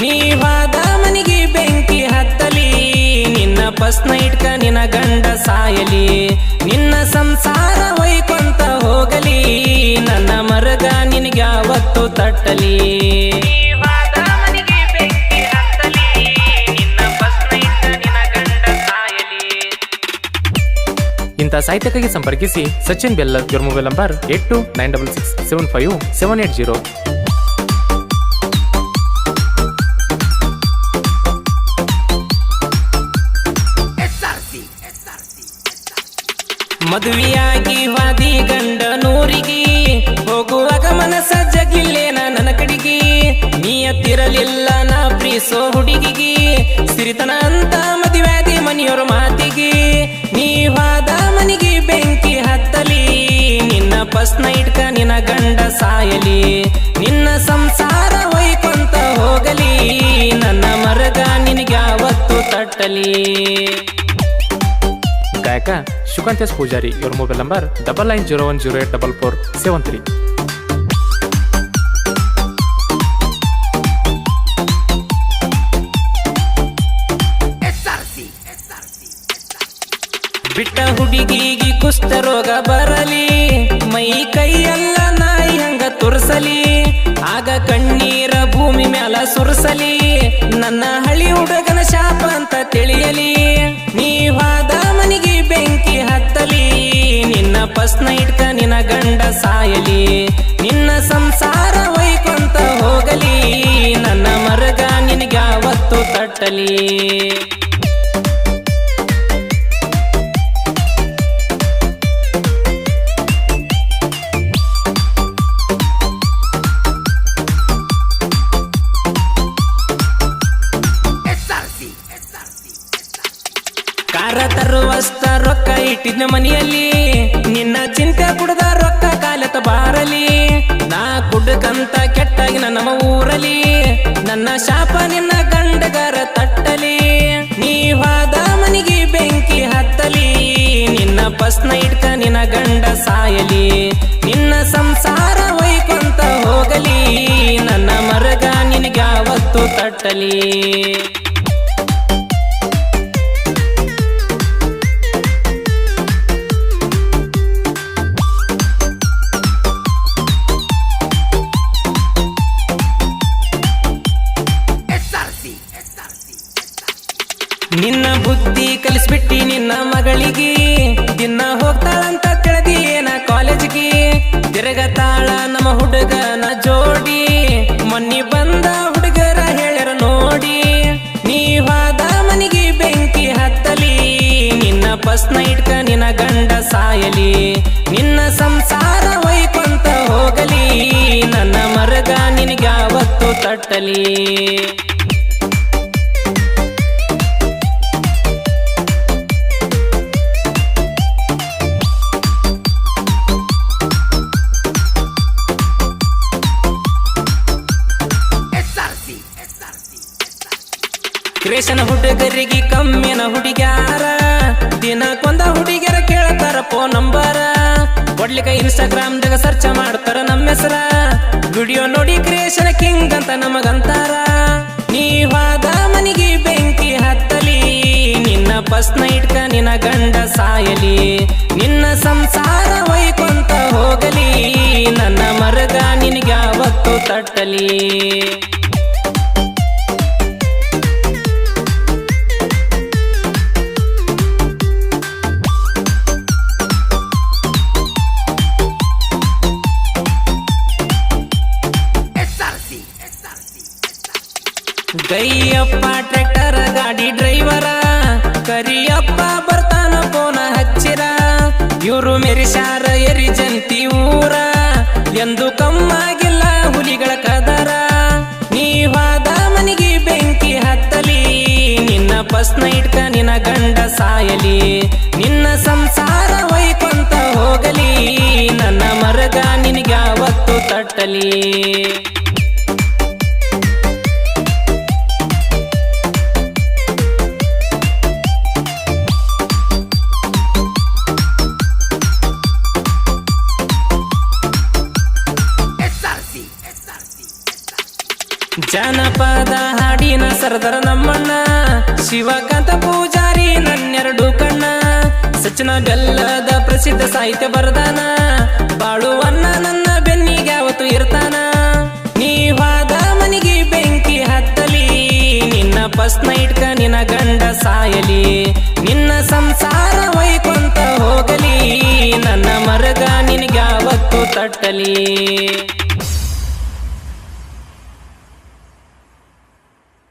ನೀವಾದ ಮನೆಗೆ ಬೆಂಕಿ ಹತ್ತಲಿ ನಿನ್ನ ಬಸ್ ಇಟ್ಕ ನಿನ್ನ ಗಂಡ ಸಾಯಲಿ ನಿನ್ನ ಸಂಸಾರ ಒಯ್ಕೊಂತ ಹೋಗಲಿ ನನ್ನ ಮರಗ ನಿನಗೆ ಯಾವತ್ತು ತಟ್ಟಲಿ. ನೀವಾದ ಮನಿಗೆ ಬೆಂಕಿ ಹತ್ತಲಿ ನಿನ್ನ ಬಸ್ ನೈಟ್ಕ ನಿನ್ನ ಗಂಡ ಸಾಯಲಿ. ಇಂಥ ಸಾಹಿತ್ಯಕ್ಕಾಗಿ ಸಂಪರ್ಕಿಸಿ ಸಚಿನ್ ಬೆಲ್ಲರ್ ಇವ್ರ mobile number eight two nine double six seven five seven eight zero ಮದುವೆಯಾಗಿ ವಾದಿ ಗಂಡ ನೂರಿಗೆ ಹೋಗುವಾಗ ಮನಸ್ಸ ಜಗಿಲ್ಲೇನ ನನ್ನ ಕಡೆಗೆ. ನೀ ಹತ್ತಿರಲಿಲ್ಲ, ನಾ ಪ್ರೀಸೋ ಹುಡುಗಿಗೆ. ಸಿರಿತನ ಅಂತ ಮದುವೆಯಾದಿ ಮನೆಯವರ ಮಾತಿಗೆ. ನೀವಾದ ಮನಿಗೆ ಬೆಂಕಿ ಹತ್ತಲಿ. ನಿನ್ನ ಪಸ್ನ ಇಟ್ಕ ನಿನ್ನ ಗಂಡ ಸಾಯಲಿ. ನಿನ್ನ ಸಂಸಾರ ಹೊಯ್ಕೊಂತ ಹೋಗಲಿ. ನನ್ನ ಮರಗ ನಿನಗೆ ಯಾವತ್ತು ತಟ್ಟಲಿ. ಗಾಯಕ ಶುಕಾಂತ್ ಎಸ್ ಪೂಜಾರಿ ಇವರ mobile number double nine zero one zero eight double four seven three ಬಿಟ್ಟ ಹುಡುಗಿಗೆ ಕುಷ್ಠರೋಗ ಬರಲಿ ಮೈ ಕೈಯೆಲ್ಲ ನಾಯಿ ಹಂಗ ತುರ್ಸಲಿ ಆಗ ಕಣ್ಣೀರ ಭೂಮಿ ಮ್ಯಾಲ ಸುರಿಸಲಿ ನನ್ನ ಹಳಿ ಹುಡುಗನ ಶಾಪ ಅಂತ ತಿಳಿಯಲಿ ನೀವಾದ ಬೆಂಕಿ ಹತ್ತಲಿ, ನಿನ್ನ ಪಸ್ನ ಇಟ್ಕ ನಿನ್ನ ಗಂಡ ಸಾಯಲಿ, ನಿನ್ನ ಸಂಸಾರ ವೈಕೊಂತ ಹೋಗಲಿ, ನನ್ನ ಮರಗ ನಿನಗೆ ಯಾವತ್ತು ತಟ್ಟಲಿ. ಕಾರ ತರುವಸ್ತ ರೊಕ್ಕ ಇಟ್ಟಿದ್ನ ಮನೆಯಲ್ಲಿ. ನಿನ್ನ ಚಿಂತೆ ಕುಡ್ದ ರೊಕ್ಕ ಕಾಲತ ಬಾರಲಿ. ನಾ ಕುಡ್ಕಂತ ಕೆಟ್ಟಾಗಿ ನಮ್ಮ ಊರಲಿ. ನನ್ನ ಶಾಪ ನಿನ್ನ ಗಂಡಗರ ತಟ್ಟಲಿ. ನೀವಾದ ಮನಿಗೆ ಬೆಂಕಿ ಹತ್ತಲಿ. ನಿನ್ನ ಪಸ್ನ ಇಟ್ಕ ನಿನ್ನ ಗಂಡ ಸಾಯಲಿ. ನಿನ್ನ ಸಂಸಾರ ಹೊಯ್ಕೊಂತ ಹೋಗಲಿ. ನನ್ನ ಮರಗ ನಿನಗೆ ಯಾವತ್ತು ತಟ್ಟಲಿ. ನಿನ್ನ ಬುದ್ಧಿ ಕಲಿಸ್ಬಿಟ್ಟಿ ನಿನ್ನ ಮಗಳಿಗೆ. ದಿನ ಹೋಗ್ತಾಳಂತ ತಿಳಿದಿ ಏನ ಕಾಲೇಜ್ಗೆ. ತಿರುಗತಾಳ ನಮ್ಮ ಹುಡುಗನ ಜೋಡಿ. ಮೊನ್ನೆ ಬಂದ ಹುಡುಗರ ಹೇಳ್ಯಾರ ನೋಡಿ. ನೀವಾದ ಮನೆಗೆ ಬೆಂಕಿ ಹತ್ತಲಿ. ನಿನ್ನ ಬಸ್ ನೈಟ್ಕ ನಿನ್ನ ಗಂಡ ಸಾಯಲಿ. ನಿನ್ನ ಸಂಸಾರ ಹೊಯ್ಕೊಂತ ಹೋಗಲಿ. ನನ್ನ ಮರಗ ನಿನಗ್ಯಾವತ್ತು ತಟ್ಟಲಿ. ಕ್ರೇಶನ ಹುಡುಗರಿಗೆ ಕಮ್ಮಿನ ಹುಡುಗ್ಯಾರ. ದಿನಕ್ಕೊಂದ ಹುಡುಗಿಯರ ಕೇಳತಾರ ಫೋನ್ ನಂಬರ ಇನ್ಸ್ಟಾಗ್ರಾಮ್ ಇನ್ಸ್ಟಾಗ್ರಾಮ್ದಾಗ ಸರ್ಚ್ ಮಾಡ್ತಾರ ನಮ್ಮ ಹೆಸರ. ವಿಡಿಯೋ ನೋಡಿ ಕ್ರಿಯೇಷನ್ ಕಿಂಗ್ ಅಂತ ನಮಗಂತಾರ. ನೀವಾದ ಮನೆಗೆ ಬೆಂಕಿ ಹತ್ತಲಿ. ನಿನ್ನ ಬಸ್ ಇಟ್ಕ ನಿನ್ನ ಗಂಡ ಸಾಯಲಿ. ನಿನ್ನ ಸಂಸಾರ ಹೊಯ್ಕೊಂತ ಹೋಗಲಿ. ನನ್ನ ಮರಗ ನಿನಗೆ ಯಾವತ್ತು ತಟ್ಟಲಿ. ಗೈಯಪ್ಪ ಟ್ರ್ಯಾಕ್ಟರ್, ಗಾಡಿ ಡ್ರೈವರ. ಕರಿಯಪ್ಪ ಬರ್ತಾನ ಪೋನ ಹಚ್ಚಿರ. ಇವರು ಮೆರಿಸಾರ ಎರಿ ಜಂತಿ ಊರ. ಎಂದು ಕಮ್ಮಾಗಿಲ್ಲ ಹುಲಿಗಳ ಕದರ. ನೀವಾದ ಮನೆಗೆ ಬೆಂಕಿ ಹತ್ತಲಿ. ನಿನ್ನ ಬಸ್ ನೈಟ್ಕ ನಿನ್ನ ಗಂಡ ಸಾಯಲಿ. ನಿನ್ನ ಸಂಸಾರ ವೈಕೊಂತ ಹೋಗಲಿ. ನನ್ನ ಮರಗ ನಿನಗೆ ಯಾವತ್ತು ತಟ್ಟಲಿ. ಜನಪದ ಹಾಡಿನ ಸರದರ ನಮ್ಮಣ್ಣ, ಶಿವಕಾಂತ ಪೂಜಾರಿ ನನ್ನೆರಡು ಕಣ್ಣ ಸಚಿನ ಬೆಲ್ಲದ ಪ್ರಸಿದ್ಧ ಸಾಹಿತ್ಯ ಬರದಾನ ಬಾಳುವನ್ನ ನನ್ನ ಬೆನ್ನಿಗೆ ಯಾವತ್ತು ಇರ್ತಾನ. ನೀವಾದ ಮನಿಗೆ ಬೆಂಕಿ ಹತ್ತಲಿ, ನಿನ್ನ ಫಸ್ಟ್ ನೈಟ್ಕ ನಿನ್ನ ಗಂಡ ಸಾಯಲಿ, ನಿನ್ನ ಸಂಸಾರ ಒಯ್ಕೊಂತ ಹೋಗಲಿ, ನನ್ನ ಮರಗ ನಿನಗ್ಯಾವತ್ತು ತಟ್ಟಲಿ.